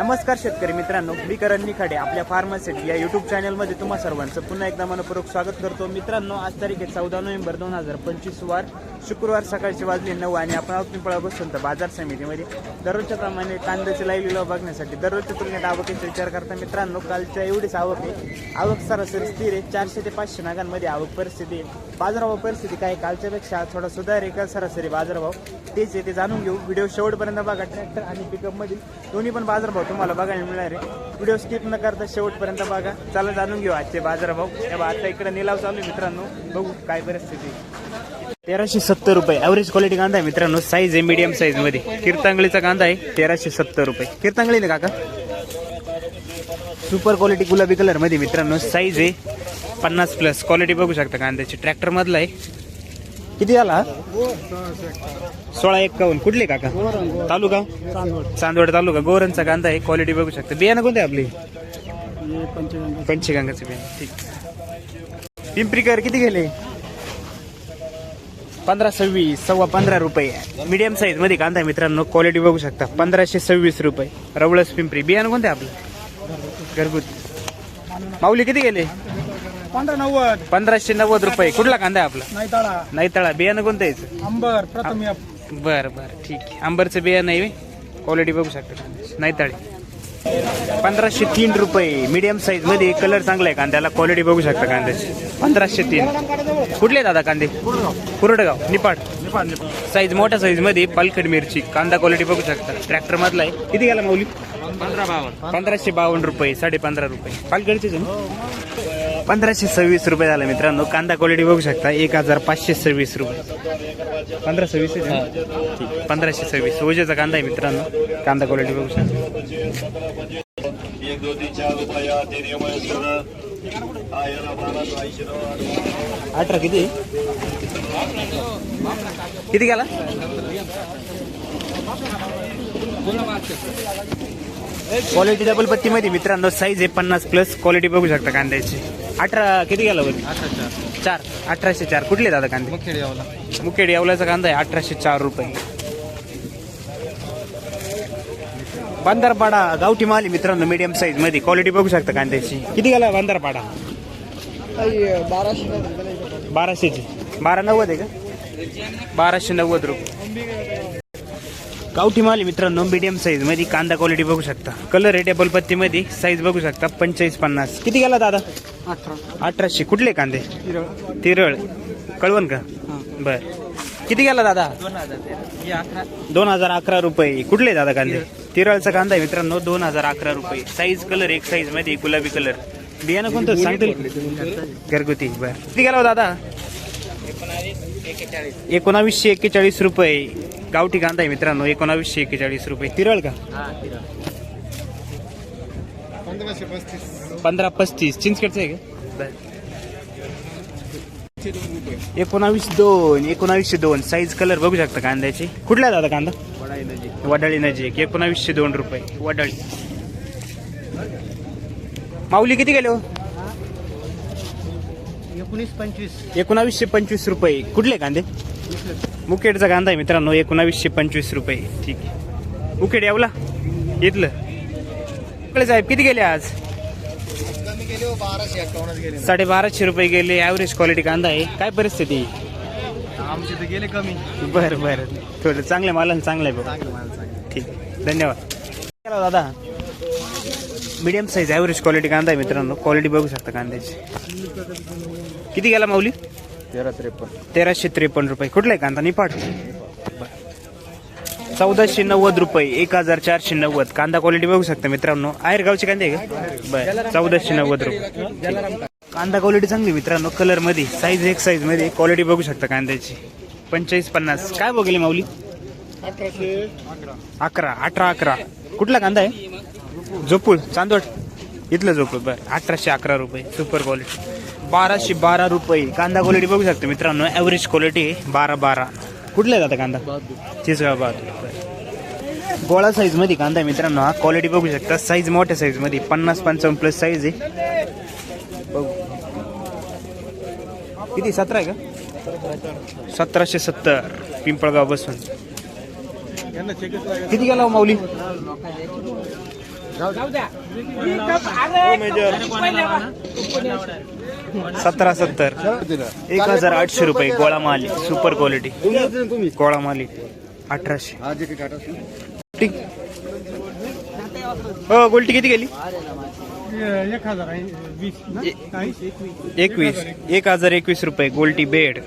नमस्कार शेतकरी मित्रांनो मी करण निखाडे आपल्या फार्मासिटी या युट्यूब चॅनलमध्ये तुम्हा सर्वांचं पुन्हा एकदा मनपूर्वक स्वागत करतो. मित्रांनो आज तारीख आहे चौदा नोव्हेंबर दोन हजार पंचवीस वार. शुक्रवार सकाळचे वाजले नऊ आणि आपण आहोत पिंपळा बसून तर बाजार समितीमध्ये. दररोजच्या प्रमाणे कांद्याचे लाईव्ह लिलाव बघण्यासाठी दररोजच्या तुलनेत आवकेचा विचार करता मित्रांनो कालच्या एवढीच आवक आहे. आवक सरासरी स्थिर आहे. चारशे ते पाचशे नागांमध्ये आवक परिस्थिती आहे. बाजारभाव परिस्थिती काय कालच्यापेक्षा थोडा सुधार आहे का सरासरी बाजारभाव? तेच आहे ते जाणून घेऊ. व्हिडिओ शेवटपर्यंत बघा. ट्रॅक्टर आणि पिकअपमधील दोन्ही पण बाजारभाव तुम्हाला बघायला मिळणार आहे. व्हिडिओ स्किप न करता शेवटपर्यंत बघा. चला जाणून घेऊ आजचे बाजारभाव. आता इकडे निलाव चालू आहे मित्रांनो. बघू काय परिस्थिती आहे. तेराशे सत्तर रुपये. ॲव्हरेज क्वालिटी कांदा आहे मित्रांनो. साईज आहे मीडियम साईजमध्ये. कीर्तांगळीचा कांदा आहे तेराशे सत्तर रुपये. कीर्तांगळी ना काका? सुपर क्वालिटी गुलाबी कलरमध्ये मित्रांनो साईज आहे पन्नास प्लस क्वालिटी बघू शकता कांद्याची. ट्रॅक्टर मधला आहे. किती झाला? हा? सोळा एक्कावन्न. कुठले काका? तालुका? चांदवड तालुका. गोरणचा कांदा आहे. क्वालिटी बघू शकता. बियाणं कोणते आपली? पंचगंगाचे बियाणं. ठीक. पिंपरीकर किती गेले? पंधरा सव्वीस सव्वा पंधरा रुपये. मीडियम साईजमध्ये कांदा मित्रांनो क्वालिटी बघू शकता. पंधराशे सव्वीस रुपये. रवळस पिंपरी. बियाणं कोणते आपलं? घरगुती. माऊली किती गेले? पंधरा नव्वद. पंधराशे नव्वद रुपये. कुठला कांदा आहे आपला? नाही तळा बियाणं कोणतं यायचं अंबर प्रथम बरं बरं. ठीक आहे. आंबरचं बियाणं आहे क्वालिटी बघू शकता. नाही तळे पंधराशे तीन रुपये. मीडियम साईजमध्ये कलर चांगला आहे कांद्याला. क्वालिटी बघू शकता कांद्याची. पंधराशे तीन. कुठले दादा कांदे? कुरडगाव निपाड. साईज मोठ्या साईजमध्ये पालखड मिरची. कांदा क्वालिटी बघू शकता. ट्रॅक्टर मधला आहे. किती गेला माऊली? पंधराशे बावन्न रुपये साडे पंधरा रुपये पालकडचे ना? पंधराशे सव्वीस रुपये झाला मित्रांनो. कांदा क्वालिटी बघू शकता. एक हजार पाचशे सव्वीस रुपये. पंधरा सव्वीस. पंधराशे सव्वीस. ओजेचा कांदा आहे मित्रांनो. कांदा क्वालिटी बघू शकता. अठरा किती? किती गेला? क्वालिटी डबल पत्ती मध्ये मित्रांनो साईज आहे पन्नास प्लस क्वालिटी बघू शकता कांद्याची. अठरा किती गेला बरं चार. अठराशे चार. कुठले दादा कांदे? मुखेड येवल्याचा कांदा आहे अठराशे चार रुपये. बांधारपाडा गावठी माल मित्रांनो मीडियम साईजमध्ये. क्वालिटी बघू शकता कांद्याची. किती गेला बांधारपाडा बाराशे. बाराशेची बारा नव्वद आहे का? बाराशे नव्वद रुपये. गावठी माल मित्रांनो मीडियम साईजमध्ये. कांदा क्वालिटी बघू शकता. कलर आहे टेबल पत्ती मध्ये साईज बघू शकता पंचेचाळीस पन्नास. किती गेला दादा? अठरा. अठराशे. कुठले कांदे? तिरळ. कळवण का? बर. किती गेला दादा? दोन हजार अठरा दोन हजार अकरा रुपये. कुठले दादा कांदे? तिरळचा कांदा आहे मित्रांनो दोन हजार अकरा रुपये. साईज कलर एक साईजमध्ये गुलाबी कलर बियाणं कोणतं? सांगतील? घरगुती. बर. किती गेला हो दादा? एकोणावीसशे एक्केचाळीस रुपये. गावठी कांदा आहे मित्रांनो एकोणावीसशे एक्केचाळीस रुपये. तिरळ का? पंधरा पस्तीस. चिंचखेडचं आहे का? एकोणावीस दोन एकोणावीसशे दोन. साईज कलर बघू शकता कांद्याची. कुठला दादा कांदा? वडाळी नजीक एकोणावीसशे दोन रुपये. वडाळी. माऊली किती गेले हो? एकोणीस पंचवीस. एकोणावीसशे पंचवीस रुपये. कुठले कांदे? मुखेडचा कांदा आहे मित्रांनो एकोणावीसशे पंचवीस रुपये. ठीक आहे. मुखेड यावला? इथलं. इकडे साहेब किती गेले आज? साडे बाराशे रुपये गेले. ॲव्हरेज क्वालिटी कांदा आहे. काय परिस्थिती? आमचे तर गेले कमी. बरं बरं. थोडं चांगलं आहे बघ. चांगलं सांगितलं ठीक आहे. धन्यवाद. चला दादा. मीडियम साईज ॲव्हरेज क्वालिटी कांदा आहे मित्रांनो. क्वालिटी बघू शकता कांद्याची. किती गेला माऊली? तेरा त्रेपन्न. तेराशे त्रेपन्न रुपये. कुठला आहे कांदा? निपाट चौदाशे नव्वद रुपये. एक हजार चारशे नव्वद. कांदा क्वालिटी बघू शकता मित्रांनो. आहेर गावचे कांदे आहे का? बरं. चौदाशे नव्वद रुपये. कांदा क्वालिटी चांगली मित्रांनो कलरमध्ये साईज एक साईजमध्ये क्वालिटी बघू शकता कांद्याची. पंचेचाळीस पन्नास. काय बघेल माऊली? अठराशे अकरा. अठरा अकरा. कुठला कांदा आहे? झोपूळ. चांदोड इथलं झोपूळ. बरं. अठराशे अकरा रुपये. सुपर क्वालिटी बाराशे बारा रुपये. कांदा क्वालिटी बघू शकता मित्रांनो ॲव्हरेज क्वालिटी बारा बारा. कुठला आहे आता कांदा? चिसगाव बहादूर. बरं. गोळा साईजमध्ये कांदा आहे मित्रांनो हा क्वालिटी बघू शकता. साईज मोठ्या साईजमध्ये पन्नास पंचावन्न प्लस साईज आहे. बघू. किती? सतरा आहे का? सतराशे सत्तर पिंपळगाव बसून. किती गेला हो माऊली? सतरा सत्तर. एक हजार आठशे रुपये गोळा माली सुपर क्वालिटी गोळा माली अठराशे. ठीक. हो गोल्टी किती गेली? एकवीस. एक हजार एकवीस रुपये गोल्टी बेड.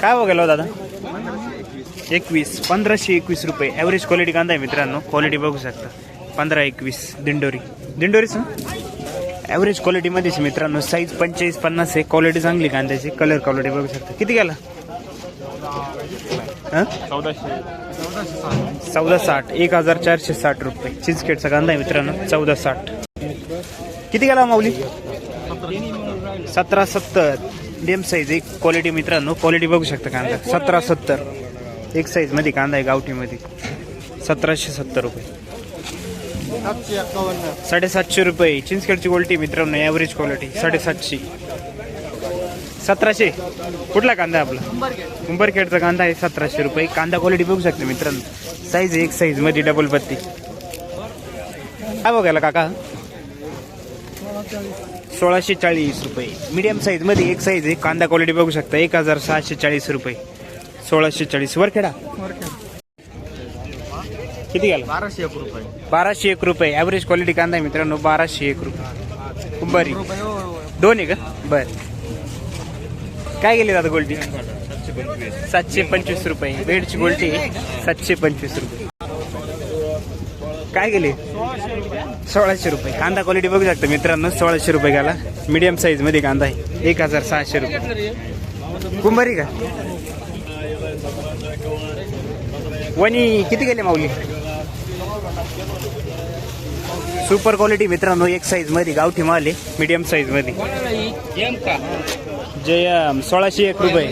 काय हो गेलो दादा? एकवीस. पंधराशे एकवीस रुपये. ॲव्हरेज क्वालिटी कांदा आहे मित्रांनो. क्वालिटी बघू शकता. पंधरा एकवीस. दिंडोरी. दिंडोरीच? ॲव्हरेज क्वालिटीमध्येच मित्रांनो. साईज पंचेचाळीस पन्नास आहे. क्वालिटी चांगली कांद्याची कलर क्वालिटी बघू शकता. किती गेला? चौदा साठ. एक हजार चारशे साठ रुपये. चिंचकेटचा कांदा आहे मित्रांनो. चौदा साठ. किती गेला माऊली? सतरा सत्तर. डेम साईज एक क्वालिटी मित्रांनो. क्वालिटी बघू शकता कांदा. सतरा सत्तर. एक साईजमध्ये कांदा आहे गावठीमध्ये. सतराशे सत्तर रुपये. सातशे एक्कावन्न साडेसातशे रुपये. चिंचखेडची क्वालिटी मित्रांनो ॲव्हरेज क्वालिटी साडेसातशे. सतराशे. कुठला कांदा आहे आपला? कुंभरखेडचा कांदा आहे सतराशे रुपये. कांदा क्वालिटी बघू शकता मित्रांनो. साईज एक साईजमध्ये डबल पत्ती. काय बघायला काका? सोळाशे चाळीस रुपये. मीडियम साईजमध्ये एक साईज आहे. कांदा क्वालिटी बघू शकता. एक हजार सहाशे चाळीस रुपये. सोळाशे चाळीस. वरखेडा. किती गेला बाराशे एक रुपये. बाराशे एक रुपये. ॲव्हरेज क्वालिटी कांदा आहे मित्रांनो बाराशे एक रुपये. कुंभारी दोन आहे का? बर. काय गेली दादा गोल्टी सातशे पंचवीस रुपये. बेडची गोल्टी सातशे पंचवीस रुपये. काय गेले? सोळाशे रुपये. कांदा क्वालिटी बघू शकता मित्रांनो सोळाशे रुपये गेला मीडियम साईजमध्ये कांदा आहे. एक हजार सहाशे रुपये. कुंभारी का? वणी किती गेले माऊली? सुपर क्वालिटी मित्रांनो एक साईजमध्ये गावठी माल आहे मीडियम साईजमध्ये. जय सोळाशे एक रुपये.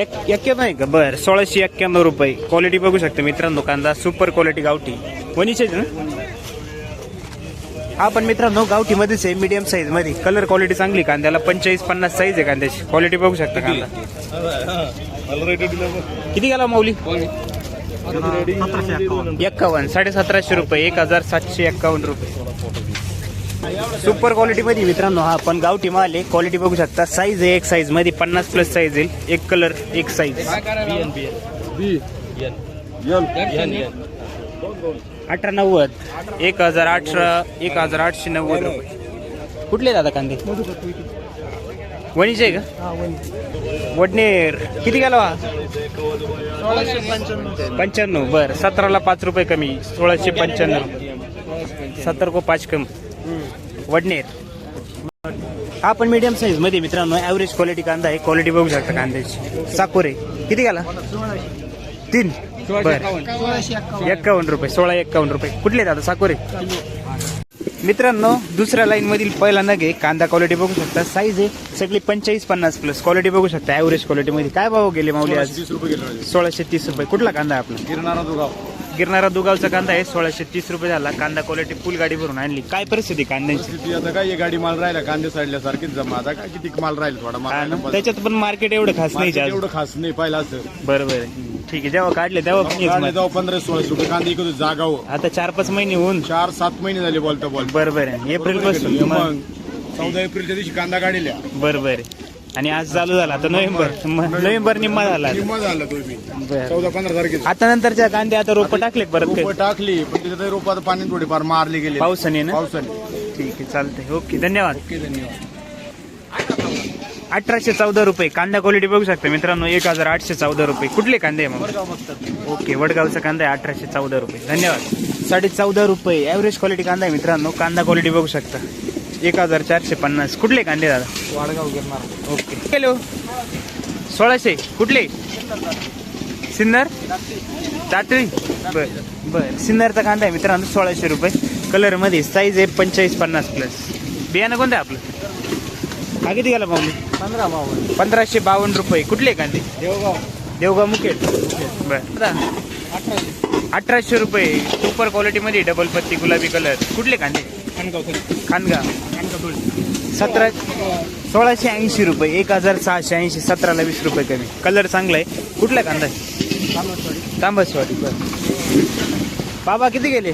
एक एक्क्याण्णव आहे का? बरं सोळाशे एक्क्याण्णव रुपये. क्वालिटी बघू शकता मित्रांनो कांदा सुपर क्वालिटी गावठी. वणीचेच ना? हा पण मित्रांनो गावठीमध्येच आहे मीडियम साईजमध्ये. कलर क्वालिटी चांगली कांद्याला पंचेचाळीस पन्नास साईज आहे कांद्याची. क्वालिटी बघू शकता कांदा. किती गेला माऊली? एक्कावन्न साडे सतराशे रुपये एक हजार सातशे एक्कावन्न रुपये. सुपर क्वालिटी मध्ये मित्रांनो हा पण गावठी माल आहे. क्वालिटी बघू शकता. साईज आहे एक साईजमध्ये. पन्नास प्लस साईज येईल. एक कलर एक साईज अठरा नव्वद एक हजार अठरा एक हजार आठशे नव्वद रुपये. कुठले दादा कांदे? वणीचे आहे का? वडनेर. किती गेला हा? पंच्याण्णव. बर. सतराला पाच रुपये कमी. सोळाशे पंच्याण्णव. सत्तर को पाच कम. वडनेर. हा पण मीडियम साईजमध्ये मित्रांनो ॲव्हरेज क्वालिटी कांदा आहे. क्वालिटी बघू शकता कांद्याची. साकोरे किती गेला? तीन. बर. एक्कावन्न रुपये. सोळा एक्कावन्न रुपये. कुठले दादा साकोरे मित्रांनो दुसऱ्या लाईन मधील पहिला नग आहे. कांदा क्वालिटी बघू शकता. साईज आहे. सगळी पंचेचाळीस पन्नास प्लस क्वालिटी बघू शकता. ॲव्हरेज क्वालिटी मध्ये. काय भाव गेले माऊली आज? सोळाशे तीस रुपये कुठला कांदा आहे आपला? गिरणारा दुगाव. गिरणारा दुगावचा कांदा आहे. सोळाशे तीस रुपये झाला. कांदा क्वालिटी फुल गाडी भरून आणली. काय परिस्थिती कांद्याची? आता काय गाडी माल राहिला कांदे साडल्या सारखीच जमा. आता काय किती माल राहील थोडा त्याच्यात पण मार्केट एवढं खास नाही एवढं खास नाही पहिला असं. बरोबर आहे. ठीक आहे जेव्हा काढले तेव्हा पण हेच. जाऊ पंधरा सोळाशे रुपये कांदे इकडे जागावं. आता चार पाच महिने होऊन. चार सात महिने झाले बोलता बोलता बरोबर आहे एप्रिलपासून मग. चौदा एप्रिलच्या दिवशी कांदा गाडील्या बरोबर आहे आणि आज चालू झाला. आता नोव्हेंबर. म- नोव्हेंबर निम्मा झाला आता. निम्मा झाला तुम्ही बरं. चौदा पंधरा तारखेला आता नंतरच्या कांदे आता रोप टाकले परत काही. रोपं टाकली पण त्याच्यात रोपात पाणी थोडीफार मारली गेली. पावसाने ना? पावसाने. ठीक आहे चालतंय. ओके धन्यवाद. ओके धन्यवाद. अठराशे चौदा रुपये. कांदा क्वालिटी बघू शकता मित्रांनो एक हजार आठशे चौदा रुपये. कुठले कांदे आहे मग? ओके वडगावचा कांदा आहे अठराशे चौदा रुपये. धन्यवाद. साडे चौदा रुपये. ॲव्हरेज क्वालिटी कांदा आहे मित्रांनो. कांदा क्वालिटी बघू शकता. एक हजार चारशे पन्नास. कुठले कांदे दादा? वाडगाव गिरणार ओके. हॅलो. सोळाशे. कुठले? सिन्नर? तातळी बर बर. सिन्नरचा कांदा आहे मित्रांनो सोळाशे रुपये. कलरमध्ये साईज आहे पंचेचाळीस पन्नास प्लस बियाणं कोणतं आहे आपलं? हा किती गेला माऊली पंधरा बावन्न पंधराशे बावन्न रुपये. कुठले कांदे? देवगाव. देवगाव मुकेट बर. अठराशे. रुपये. सुपर क्वालिटीमध्ये डबल पत्ती गुलाबी कलर कुठले कांदे? खानगाव खानगाव. खानगाव सतरा सोळाशे ऐंशी रुपये. एक हजार सहाशे ऐंशी सतराला वीस रुपये कमी. कलर चांगला आहे. कुठला कांदा आहे? तांबसवाडी बरं. बाबा किती गेले?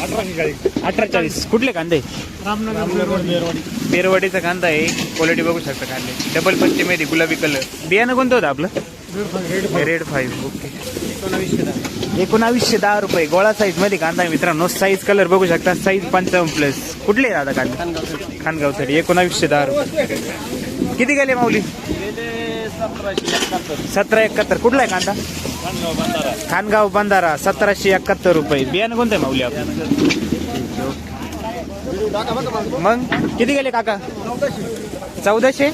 अठरा चाळीस कुठले कांदे? बेरवाडीचा कांदा आहे. क्वालिटी बघू शकता कांदे. डबल पत्ती मध्ये गुलाबी कलर बियाणं कोणतं होतं आपलं? रेड फाईव्ह ओके एकोणावीसशे दहा रुपये. गोळा साईजमध्ये कांदा आहे मित्रांनो. साईज कलर बघू शकता. साईज पंचावन्न प्लस कुठले दादा कांदा? खानगावसाठी. एकोणावीसशे दहा रुपये. किती गेले माऊली? सतरा एकाहत्तर. कुठला आहे कांदा? खानगाव बंधारा. सतराशे एकाहत्तर रुपये. बियाणं कोणतं आहे माऊली आपलं? मग? किती गेले काका? चौदाशे?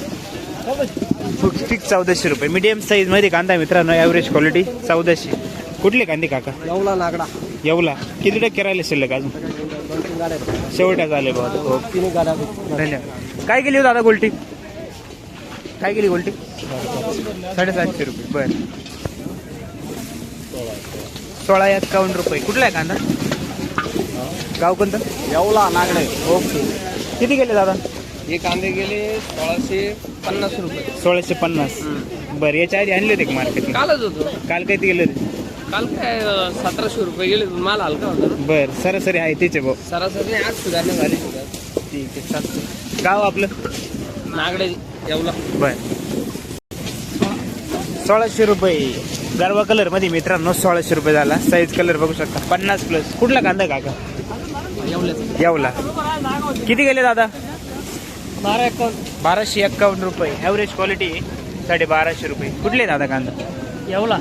फिक्स चौदाशे रुपये. मीडियम साईजमध्ये कांदा आहे मित्रांनो ॲव्हरेज क्वालिटी चौदाशे. कुठले कांदे काका? नवला नागडा येवला. किती टक्के राहिले शिल्लक अजून. शेवट्याच आले बहुत हो. धन्यवाद. काय केली हो दादा गोल्टी काय केली गोल्टी? साडेसातशे रुपये बर. सोळा एक्कावन्न रुपये? कुठला आहे कांदा? गाव कोणतं? येवला नागडे. ओके. किती गेले दादा? हे कांदे गेले सोळाशे पन्नास रुपये. सोळाशे पन्नास. बरं याच्या आधी आणले होते मार्केट कालच होतो. काल किती गेले होते? काल काय सतराशे रुपये गेले माल हलका होता ना. बर सरासरी आहे तिचे भाऊ सरासरी आज सुधारणा झाली. ठीक आहे चालतं गाव आपलं? नागडे. येवला. बर. सोळाशे रुपये. गरवा कलरमध्ये मित्रांनो सोळाशे रुपये झाला. साईज कलर बघू शकता. पन्नास प्लस कुठला कांदा काका? यावला. किती गेले दादा? बारा एकावन्न. बाराशे एक्कावन्न रुपये. ॲव्हरेज क्वालिटी साडे बाराशे रुपये. कुठले दादा कांदा? येवला.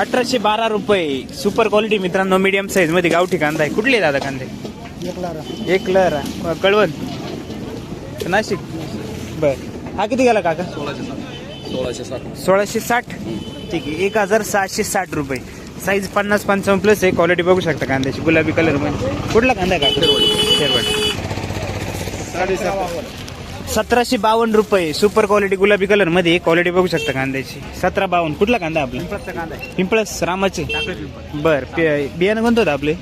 अठराशे बारा. रुपये. सुपर क्वालिटी मित्रांनो मीडियम साईजमध्ये गावठी कांदा आहे. कुठले दादा कांदे? एक लहर कळवण. नाशिक. बर. हा किती गेला काका? सोळाशे सात सोळाशे साठ. ठीक आहे. एक हजार सहाशे साठ रुपये. साईज पन्नास पंचावन्न प्लस आहे. क्वालिटी बघू शकता कांद्याची. गुलाबी कलरमध्ये. कुठला कांदा का शेरवड सतराशे बावन्न रुपये. सुपर क्वालिटी गुलाबी कलरमध्ये क्वालिटी बघू शकता कांद्याची. सतरा बावन्न. कुठला कांदा आपला? पिंपळस रामाचे. बर. बियाणं कोणतं होतं आपले?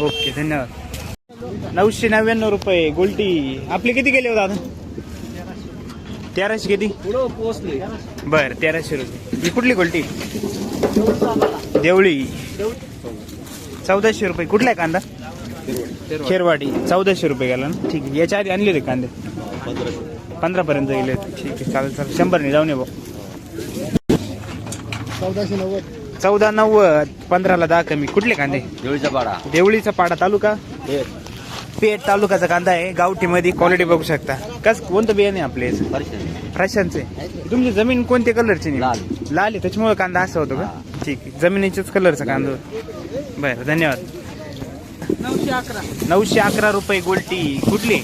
ओके. धन्यवाद. नऊशे नव्याण्णव रुपये गोल्टी. आपले किती गेले हो दादा? तेराशे किती? पोहोचले बर तेराशे रुपये. ही कुठली गोल्टी? देवळी. चौदाशे रुपये. कुठला आहे कांदा? खेरवाडी. चौदाशे रुपये गेला ना? ठीक आहे. याच्या आधी आणले होते कांदे? पंधरा पर्यंत गेले होते. ठीक आहे. चालेल चालेल. शंभरने जाऊन ये भाऊ. चौदा नव्वद. पंधराला दहा कमी. कुठले कांदे? देवीचा पाडा. देवळीचा पाडा तालुका? पेठ तालुक्याचा कांदा आहे. गावठी मध्ये क्वालिटी बघू शकता. कस कोणतं बियाणे आपले? फ्रॅशांचे तुमची जमीन कोणत्या कलरची नाही लाल. लाल आहे. त्याच्यामुळे कांदा असा होतो का? ठीक आहे. जमिनीच्याच कलरचा कांदा. होता. बरं धन्यवाद. नऊशे अकरा. नऊशे अकरा रुपये गोल्टी. कुठली?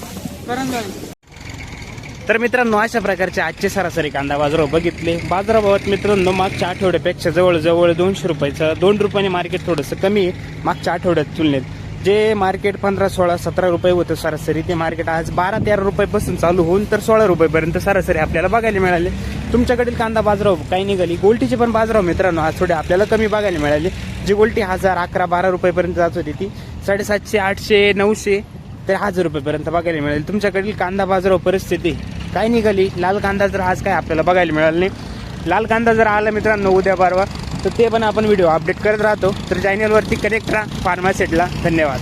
तर मित्रांनो अशा प्रकारचे आजचे सरासरी कांदा बाजारावर बघितले. बाजाराबाबत मित्रांनो मागच्या आठवड्यापेक्षा जवळजवळ दोनशे रुपयाचं दोन रुपयाने मार्केट थोडंसं कमी आहे. मागच्या आठवड्यात तुलनेत जे मार्केट पंधरा सोळा सतरा रुपये होतं सरासरी ते मार्केट आज बारा तेरा रुपयेपासून चालू होऊन तर सोळा रुपयेपर्यंत सरासरी आपल्याला बघायला मिळाले. तुमच्याकडील कांदा बाजाराव काही निघाली. गोल्टीचे पण बाजाराव मित्रांनो आज थोडे आपल्याला कमी बघायला मिळाले. जी गोल्टी हजार अकरा बारा रुपयेपर्यंत जात होती ती. साडेसातशे आठशे नऊशे ते हजार रुपयेपर्यंत बघायला मिळेल. तुमच्याकडील कांदा बाजाराव परिस्थिती काय निघाली? लाल कांदा जर आज काय आपल्याला बघायला मिळाला नाही लाल कांदा जर आला मित्रांनो उद्या परवा तर ते पण आपण व्हिडिओ अपडेट करत राहतो. तर चॅनलवरती कनेक्ट राहा फार्मासेटला धन्यवाद.